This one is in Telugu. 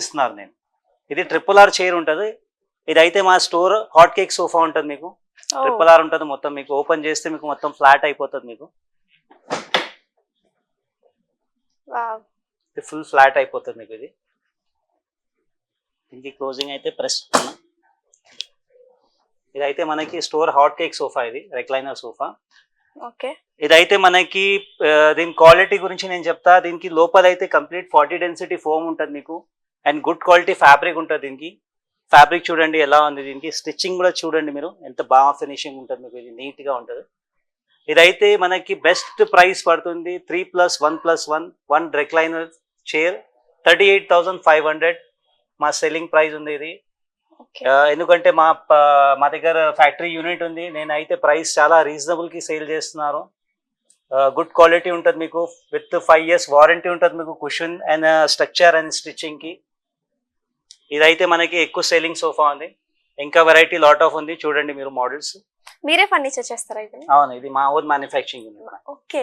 ఇస్తున్నారు నేను. ఇది ట్రిపుల్ ఆర్ చైర్ ఉంటుంది. ఇది అయితే మా స్టోర్ హాట్ కేక్ సోఫా ఉంటుంది మీకు. ట్రిపుల్ ఆర్ ఉంటుంది మొత్తం. మీకు ఓపెన్ చేస్తే మీకు మొత్తం ఫ్లాట్ అయిపోతుంది మీకు. ఇది ఫుల్ ఫ్లాట్ అయిపోతుంది మీకు ఇది. దీనికి క్లోజింగ్ అయితే ప్రెస్ ఇదైతే మనకి స్టోర్ హాట్ కేక్ సోఫా ఇది రెక్లైనర్ సోఫా ఓకే. ఇదైతే మనకి దీని క్వాలిటీ గురించి నేను చెప్తా. దీనికి లోపల అయితే కంప్లీట్ ఫార్టీ డెన్సిటీ ఫోమ్ ఉంటుంది మీకు. అండ్ గుడ్ క్వాలిటీ ఫ్యాబ్రిక్ ఉంటుంది దీనికి. ఫ్యాబ్రిక్ చూడండి ఎలా ఉంది దీనికి. స్టిచ్చింగ్ కూడా చూడండి మీరు. ఎంత బాగా ఫినిషింగ్ ఉంటుంది మీకు. ఇది నీట్గా ఉంటుంది. ఇదైతే మనకి బెస్ట్ ప్రైస్ పడుతుంది. Three plus one plus one one recliner chair. Thirty eight thousand five hundred మా సెల్లింగ్ ప్రైస్ ఉంది ఇది. ఎందుకంటే మా మా దగ్గర ఫ్యాక్టరీ యూనిట్ ఉంది. నేను అయితే ప్రైస్ చాలా రీజనబుల్కి సేల్ చేస్తున్నారు. గుడ్ క్వాలిటీ ఉంటుంది మీకు. విత్ ఫైవ్ ఇయర్స్ వారంటీ ఉంటుంది మీకు. కుషన్ అండ్ స్ట్రక్చర్ అండ్ స్టిచ్చింగ్కి ఇదైతే మనకి ఎక్కువ సెల్లింగ్ సోఫా ఉంది. ఇంకా వెరైటీ లాట్ ఆఫ్ ఉంది. చూడండి మీరు మోడల్స్ మీరే ఫర్నిచర్ చేస్తారా ఇది? అవును ఇది మా ఓన్ మ్యానుఫ్యాక్చరింగ్ యూనిట్ ఓకే.